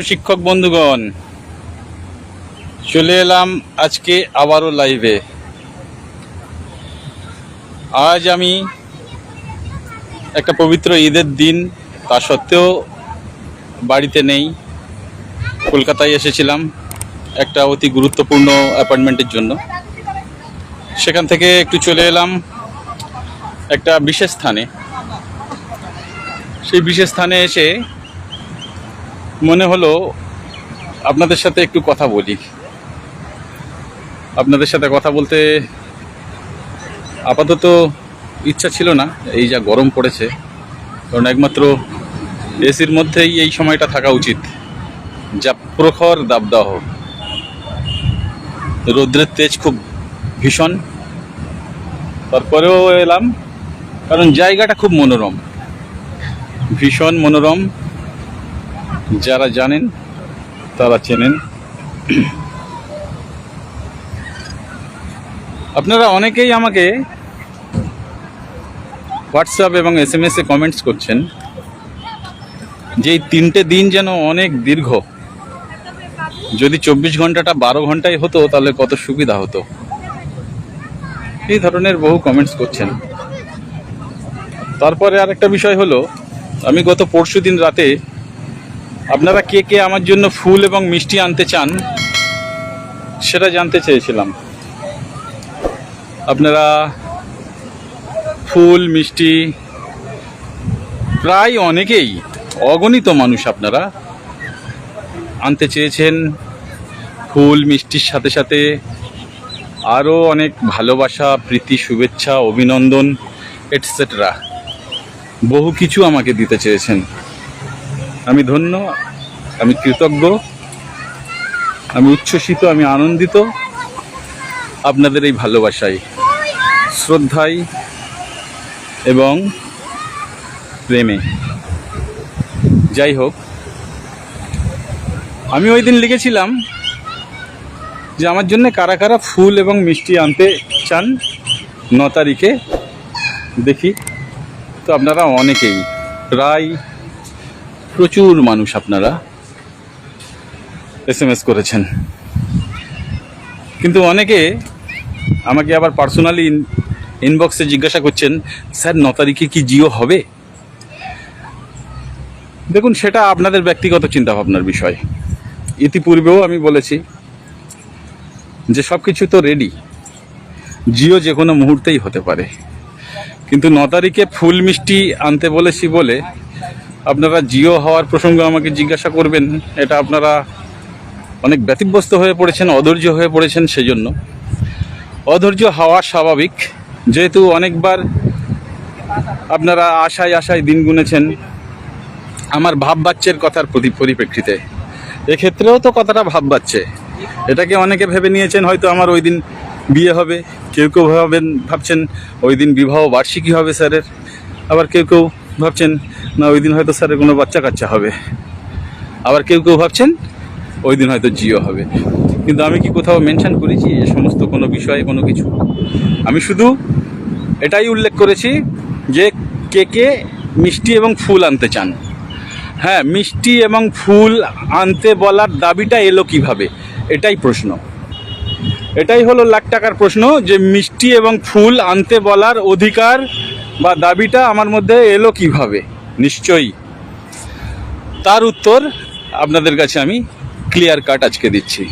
শিক্ষক বন্ধুগণ, চলে এলাম আজকে আবারও লাইভে আজ আমি একটা পবিত্র ঈদের দিন, তা সত্ত্বেও বাড়িতে নেই। কলকাতায় এসেছিলাম একটা অতি গুরুত্বপূর্ণ অ্যাপয়েন্টমেন্টের জন্য। সেখান থেকে একটু চলে এলাম একটা বিশেষ স্থানে। সেই বিশেষ স্থানে এসে মনে হলো আপনাদের সাথে একটু কথা বলি। আপনাদের সাথে কথা বলতে আপাতত ইচ্ছা ছিল না, এই যা গরম পড়েছে। কারণ একমাত্র এসির মধ্যেই এই সময়টা থাকা উচিত। যা প্রখর দাবদাহ। রৌদ্রের তেজ খুব ভীষণ। তারপরেও এলাম, কারণ জায়গাটা খুব মনোরম। ভীষণ মনোরম। যারা জানেন, তারা চেনেন। আপনারা অনেকেই আমাকে হোয়াটসঅ্যাপ এবং এস এম এসে কমেন্টস করছেন যে তিনটে দিন যেন অনেক দীর্ঘ। যদি চব্বিশ ঘন্টাটা বারো ঘন্টায় হতো, তাহলে কত সুবিধা হতো। এই ধরনের বহু কমেন্টস করছেন। তারপরে আরেকটা বিষয় হলো, আমি গত পরশু দিন রাতে আপনারা কে কে আমার জন্য ফুল এবং মিষ্টি আনতে চান, সেটা জানতে চেয়েছিলাম। আপনারা ফুল, মিষ্টি, প্রায় অনেকেই অগণিত মানুষ আপনারা আনতে চেয়েছেন। ফুল, মিষ্টির সাথে সাথে আরও অনেক ভালোবাসা, প্রীতি, শুভেচ্ছা, অভিনন্দন এটসেট্রা বহু কিছু আমাকে দিতে চেয়েছেন। আমি ধন্য, আমি কৃতজ্ঞ, আমি উচ্ছ্বসিত, আমি আনন্দিত আপনাদের এই ভালোবাসায়, শ্রদ্ধায় এবং প্রেমে। যাই হোক, আমি ওই দিন লিখেছিলাম যে আমার জন্য কারা কারা ফুল এবং মিষ্টি আনতে চান ন তারিখে, দেখি। তো আপনারা অনেকেই, প্রায় প্রচুর মানুষ আপনারা এস এম এস করেছেন। কিন্তু অনেকে আমাকে আবার পার্সোনালি ইনবক্সে জিজ্ঞাসা করছেন, স্যার, ন তারিখে কি জিও হবে? দেখুন, সেটা আপনাদের ব্যক্তিগত চিন্তাভাবনার বিষয়। ইতিপূর্বেও আমি বলেছি যে সব কিছু তো রেডি জিও যে কোনো মুহূর্তেই হতে পারে। কিন্তু ন তারিখে ফুল মিষ্টি আনতে বলেছি বলে আপনারা জিও হওয়ার প্রসঙ্গ আমাকে জিজ্ঞাসা করবেন, এটা আপনারা অনেক ব্যতিব্যস্ত হয়ে পড়েছেন, অধৈর্য হয়ে পড়েছেন সেজন্য। অধৈর্য হওয়া স্বাভাবিক, যেহেতু অনেকবার আপনারা আশায় আশায় দিন গুনেছেন, আমার ভাব বাচ্চের কথার প্রতি পরিপ্রেক্ষিতে। এক্ষেত্রেও তো কথাটা ভাব বাচ্চে। এটাকে অনেকে ভেবে নিয়েছেন, হয়তো আমার ওই দিন বিয়ে হবে, কেউ কেউ ভাবেন ভাবছেন ওই দিন বিবাহ বার্ষিকী হবে স্যারের, আবার কেউ কেউ ভাবছেন, না, ওই দিন হয়তো স্যারের কোনো বাচ্চা কাচ্চা হবে। আবার কেউ কেউ ভাবছেন, ওই দিন হয়তো জিও হবে। কিন্তু আমি কি কোথাও মেনশন করেছি এ সমস্ত কোনো বিষয়ে কোনো কিছু? আমি শুধু এটাই উল্লেখ করেছি যে কে কে মিষ্টি এবং ফুল আনতে চান। হ্যাঁ মিষ্টি এবং ফুল আনতে বলার দাবিটা এলো কীভাবে? এটাই প্রশ্ন। এটাই হলো লাখ টাকার প্রশ্ন যে মিষ্টি এবং ফুল আনতে বলার অধিকার বা দাবিটা আমার মধ্যে এলো কীভাবে? নিশ্চয়ই। তার উত্তর আপনাদের কাছে আমি ক্লিয়ার কাট আজকে দিচ্ছি।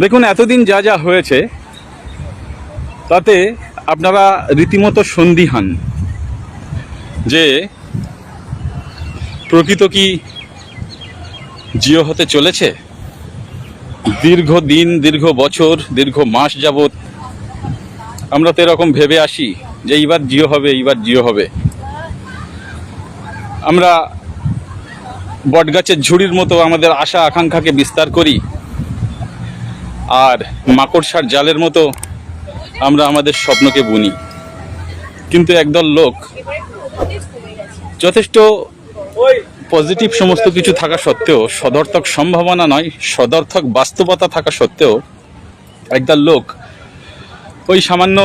দেখুন, এতদিন যা যা হয়েছে, তাতে আপনারা রীতিমতো সন্দিহান যে প্রকৃত কি জিও হতে চলেছে? দীর্ঘ দিন, দীর্ঘ বছর, দীর্ঘ মাস যাবৎ আমরা তো এরকম ভেবে আসি। যে এইবার জিও হবে, এইবার জিও হবে। আমরা বটগাছের ঝুড়ির মতো আমাদের আশা, আকাঙ্ক্ষাকে বিস্তার করি। আর মাকড়সার জালের মতো আমরা আমাদের স্বপ্নকে বুনি। কিন্তু একদল লোক যথেষ্ট পজিটিভ সমস্ত কিছু থাকা সত্ত্বেও, সদর্থক সম্ভাবনা নয়, সদর্থক বাস্তবতা থাকা সত্ত্বেও, একদল লোক ওই সামান্য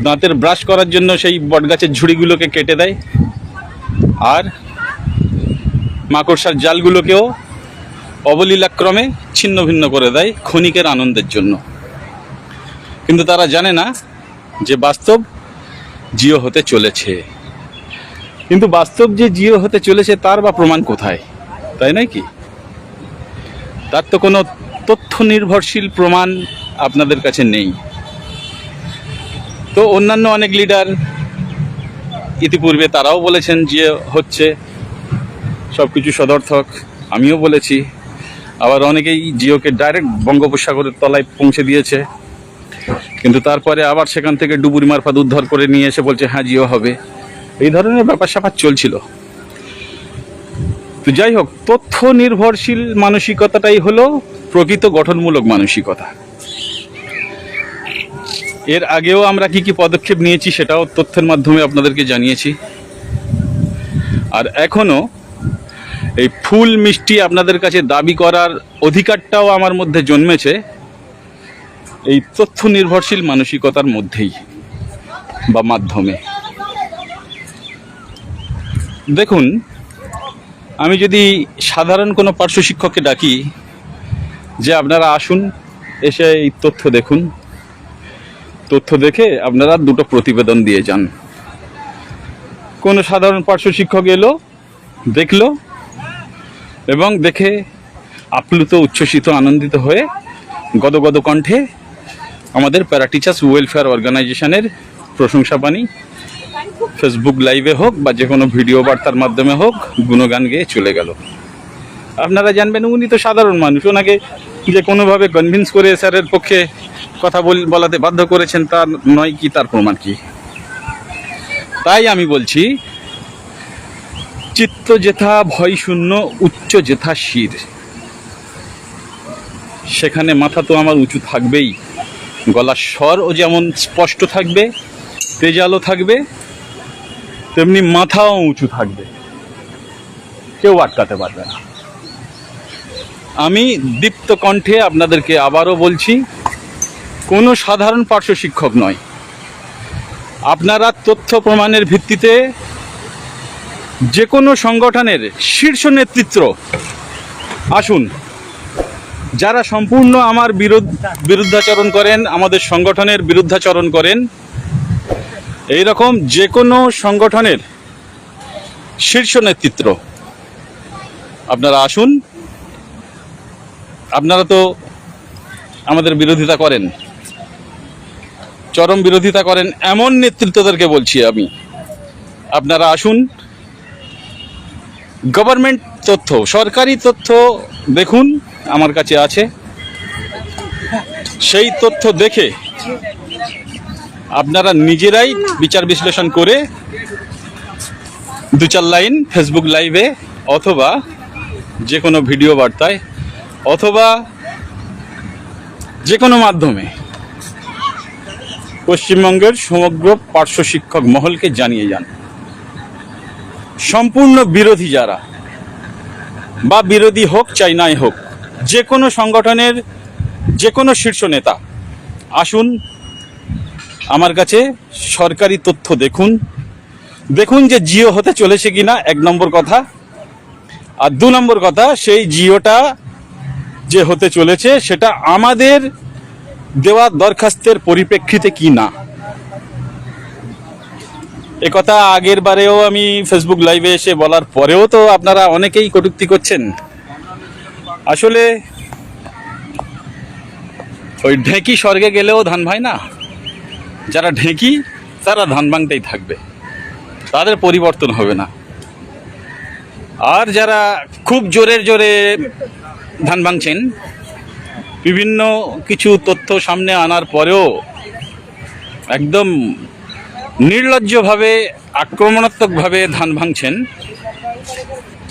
দাঁতের ব্রাশ করার জন্য সেই বটগাছের ঝুড়িগুলোকে কেটে দেয়। আর মাকড়সার জালগুলোকেও অবলীলাক্রমে ছিন্ন ভিন্ন করে দেয় ক্ষণিকের আনন্দের জন্য। কিন্তু তারা জানে না যে বাস্তব জিও হতে চলেছে। কিন্তু বাস্তব যে জিও হতে চলেছে তার বা প্রমাণ কোথায়? তাই নয় কি? তার তো কোনো তথ্য নির্ভরশীল প্রমাণ আপনাদের কাছে নেই। তো অন্যান্য অনেক লিডার ইতিপূর্বে তারাও বলেছেন যে হচ্ছে সব কিছু সদর্থক, আমিও বলেছি। আবার অনেকেই জিওকে ডাইরেক্ট বঙ্গোপসাগরের তলায় পৌঁছে দিয়েছে। কিন্তু তারপরে আবার সেখান থেকে ডুবুরি মারফত উদ্ধার করে নিয়ে এসে বলছে হ্যাঁ জিও হবে। এই ধরনের ব্যাপার স্যাপার চলছিল। তো যাই হোক, তথ্য নির্ভরশীল মানসিকতাটাই হলো প্রকৃত গঠনমূলক মানসিকতা। এর আগেও আমরা কি কি পদক্ষেপ নিয়েছি সেটাও তথ্যের মাধ্যমে আপনাদেরকে জানিয়েছি। আর এখনও এই ফুল মিষ্টি আপনাদের কাছে দাবি করার অধিকারটাও আমার মধ্যে জন্মেছে এই তথ্য নির্ভরশীল মানসিকতার মধ্যেই বা মাধ্যমে। দেখুন, আমি যদি সাধারণ কোনো পার্শ্ব শিক্ষককে ডাকি যে আপনারা আসুন, এসে এই তথ্য দেখুন। তথ্য দেখে আপনারা দুটো প্রতিবেদন দিয়ে যান। কোনো সাধারণ পার্শ্ব শিক্ষক এলো, দেখল এবং দেখে আপ্লুত, উচ্ছ্বসিত, আনন্দিত হয়ে গদগদ কণ্ঠে আমাদের প্যারা টিচার্স ওয়েলফেয়ার অর্গানাইজেশনের প্রশংসা বাণী ফেসবুক লাইভে হোক বা যে কোনো ভিডিও বার্তার মাধ্যমে হোক গুণগান গেয়ে চলে গেল। আপনারা জানবেন উনি তো সাধারণ মানুষ, ওনাকে যে কোনোভাবে কনভিন্স করে স্যারের পক্ষে কথা বল- বলাতে বাধ্য করেছেন তার নয় কি, তার প্রমাণ কি? তাই আমি বলছি, চিত্ত যেথা ভয় শূন্য, উচ্চ যেথা শির। সেখানে মাথা তো আমার উঁচু থাকবেই। গলার স্বরও যেমন স্পষ্ট থাকবে তেজালো থাকবে, তেমনি মাথাও উঁচু থাকবে। কেউ আটকাতে পারবে না। আমি দীপ্ত কণ্ঠে আপনাদেরকে আবারও বলছি কোনো সাধারণ পার্শ্ব শিক্ষক নয়। আপনারা তথ্য প্রমাণের ভিত্তিতে যে কোনো সংগঠনের শীর্ষ নেতৃত্ব আসুন, যারা সম্পূর্ণ আমার বিরোধ বিরুদ্ধাচরণ করেন, আমাদের সংগঠনের বিরুদ্ধাচরণ করেন এই রকম যে কোনো সংগঠনের শীর্ষ নেতৃত্ব, আপনারা আসুন। আপনারা তো আমাদের বিরোধিতা করেন। চরম বিরোধিতা করেন, এমন নেতৃত্বদেরকে বলছি আমি। আপনারা আসুন। গভর্নমেন্ট তথ্য, সরকারি তথ্য দেখুন, আমার কাছে আছে। সেই তথ্য দেখে আপনারা নিজেরাই বিচার বিশ্লেষণ করে দু চার লাইন ফেসবুক লাইভে অথবা যে কোনো ভিডিও বার্তায় অথবা যে কোনো মাধ্যমে পশ্চিমবঙ্গের সমগ্র পার্শ্ব শিক্ষক মহলকে জানিয়ে যান। সম্পূর্ণ বিরোধী যারা, বা বিরোধী হোক চাই নাই হোক, যে কোনো সংগঠনের যে কোনো শীর্ষ নেতা, আসুন, আমার কাছে সরকারি তথ্য দেখুন। দেখুন যে জিও হতে চলেছে কিনা, এক নম্বর কথা। আর দু নম্বর কথা, সেই জিওটা যে হতে চলেছে, সেটা আমাদের দেওয়া দরখাস্তের পরিপ্রেক্ষিতে কি না? কথা আগের বারেও আমি ফেসবুক লাইভে এসে বলার পরেও তো আপনারা অনেকেই কটূক্তি করছেন। আসলে ওই ঢেঁকি স্বর্গে গেলেও ধান ভাই না? যারা ঢেঁকি, তারা ধান ভাঙতেই থাকবে। তাদের পরিবর্তন হবে না। আর যারা খুব জোরের জোরে ধান ভাঙছেন বিভিন্ন কিছু তথ্য সামনে আনার পরেও একদম নির্লজ্জভাবে, আক্রমণাত্মকভাবে ধান ভাঙছেন।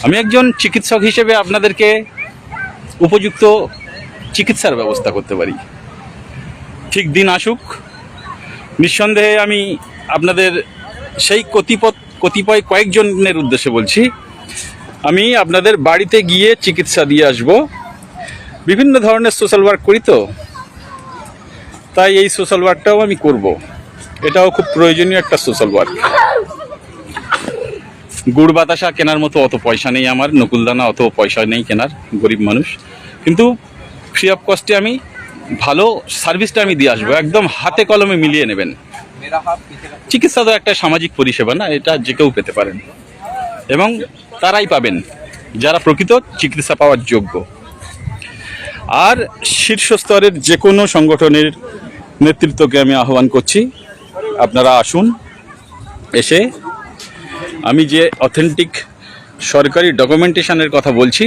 আমি একজন চিকিৎসক হিসেবে আপনাদেরকে উপযুক্ত চিকিৎসার ব্যবস্থা করতে পারি। ঠিক দিন আসুক, নিঃসন্দেহে আমি আপনাদের সেই কতিপথ, কতিপয় কয়েকজনের উদ্দেশ্যে বলছি, আমি আপনাদের বাড়িতে গিয়ে চিকিৎসা দিয়ে আসব। বিভিন্ন ধরনের সোশ্যাল ওয়ার্ক করি তো, তাই এই সোশ্যাল ওয়ার্কটাও আমি করব। এটাও খুব প্রয়োজনীয় একটা সোশ্যাল ওয়ার্ক গুড় বাতাসা কেনার মতো অত পয়সা নেই আমার, নকুলদানা অত পয়সা নেই কেনার, গরিব মানুষ। কিন্তু ফ্রি অফ কস্টে আমি ভালো সার্ভিসটা আমি দিয়ে আসব, একদম হাতে কলমে মিলিয়ে নেবেন। চিকিৎসা তো একটা সামাজিক পরিষেবা না, এটা যে কেউ পেতে পারেন। এবং তারাই পাবেন, যারা প্রকৃত চিকিৎসা পাওয়ার যোগ্য। আর শীর্ষ স্তরের যে কোনো সংগঠনের নেতৃত্বকে আমি আহ্বান করছি। আপনারা আসুন, এসে আমি যে অথেন্টিক সরকারি ডকুমেন্টেশনের কথা বলছি,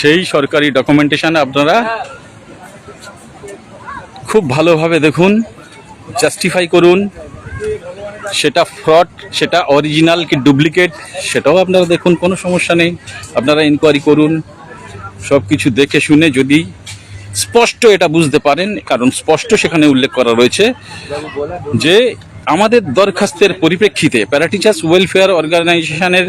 সেই সরকারি ডকুমেন্টেশন আপনারা খুব ভালোভাবে দেখুন জাস্টিফাই করুন। সেটা ফ্রড সেটা অরিজিনাল কি ডুপ্লিকেট সেটাও আপনারা দেখুন, কোনো সমস্যা নেই। আপনারা ইনকোয়ারি করুন। সব কিছু দেখে শুনে যদি স্পষ্ট এটা বুঝতে পারেন, কারণ স্পষ্ট সেখানে উল্লেখ করা রয়েছে যে আমাদের দরখাস্তের পরিপ্রেক্ষিতে প্যারাটিচার্স ওয়েলফেয়ার অর্গানাইজেশনের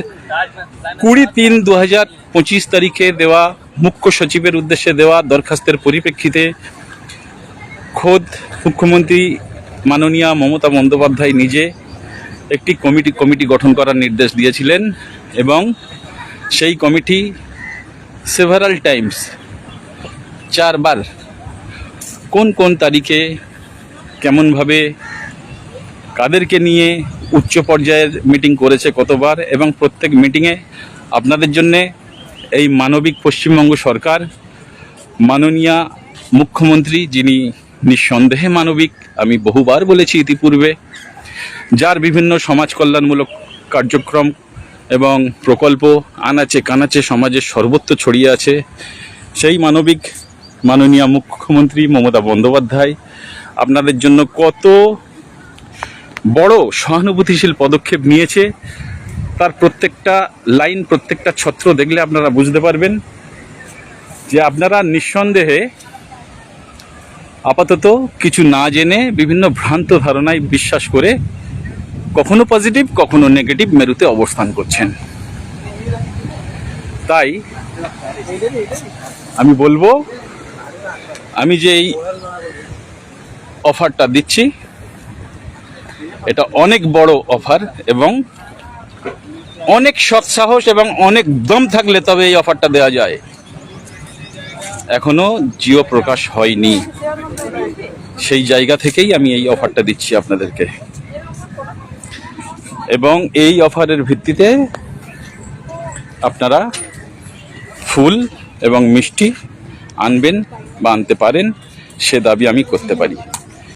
কুড়ি তিন দু হাজার পঁচিশ তারিখে দেওয়া মুখ্য সচিবের উদ্দেশ্যে দেওয়া দরখাস্তের পরিপ্রেক্ষিতে খোদ মুখ্যমন্ত্রী মাননীয়া মমতা বন্দ্যোপাধ্যায় নিজে একটি কমিটি কমিটি গঠন করার নির্দেশ দিয়েছিলেন এবং সেই কমিটি সেভারাল টাইমস চারবার কোন কোন তারিখে কেমনভাবে কাদেরকে নিয়ে উচ্চ পর্যায়ের মিটিং করেছে কতবার এবং প্রত্যেক মিটিংয়ে আপনাদের জন্যে এই মানবিক পশ্চিমবঙ্গ সরকার, মাননীয়া মুখ্যমন্ত্রী যিনি নিঃসন্দেহে মানবিক, আমি বহুবার বলেছি ইতিপূর্বে, যার বিভিন্ন সমাজ কল্যাণমূলক কার্যক্রম এবং প্রকল্প আনাচে কানাচে সমাজের সর্বত্র ছড়িয়ে আছে। সেই মানবিক, মাননীয় মুখ্যমন্ত্রী মমতা বন্দ্যোপাধ্যায়, আপনাদের জন্য কত বড় সহানুভূতিশীল পদক্ষেপ নিয়েছে, তার প্রত্যেকটা লাইন, প্রত্যেকটা ছত্র দেখলে আপনারা বুঝতে পারবেন যে আপনারা নিঃসন্দেহে আপাতত কিছু না জেনে বিভিন্ন ভ্রান্ত ধারণায় বিশ্বাস করে কখনো পজিটিভ কখনো নেগেটিভ মেরুতে অবস্থান করছেন। তাই আমি বলব, আমি যে এই অফারটা দিচ্ছি, এটা অনেক বড় অফার এবং অনেক সৎসাহস এবং অনেক দম থাকলে তবে এই অফারটা দেওয়া যায়। এখনও জিও প্রকাশ হয়নি। সেই জায়গা থেকেই আমি এই অফারটা দিচ্ছি আপনাদেরকে। এবং এই অফারের ভিত্তিতে আপনারা ফুল এবং মিষ্টি আনবেন বা আনতে পারেন, সে দাবি আমি করতে পারি।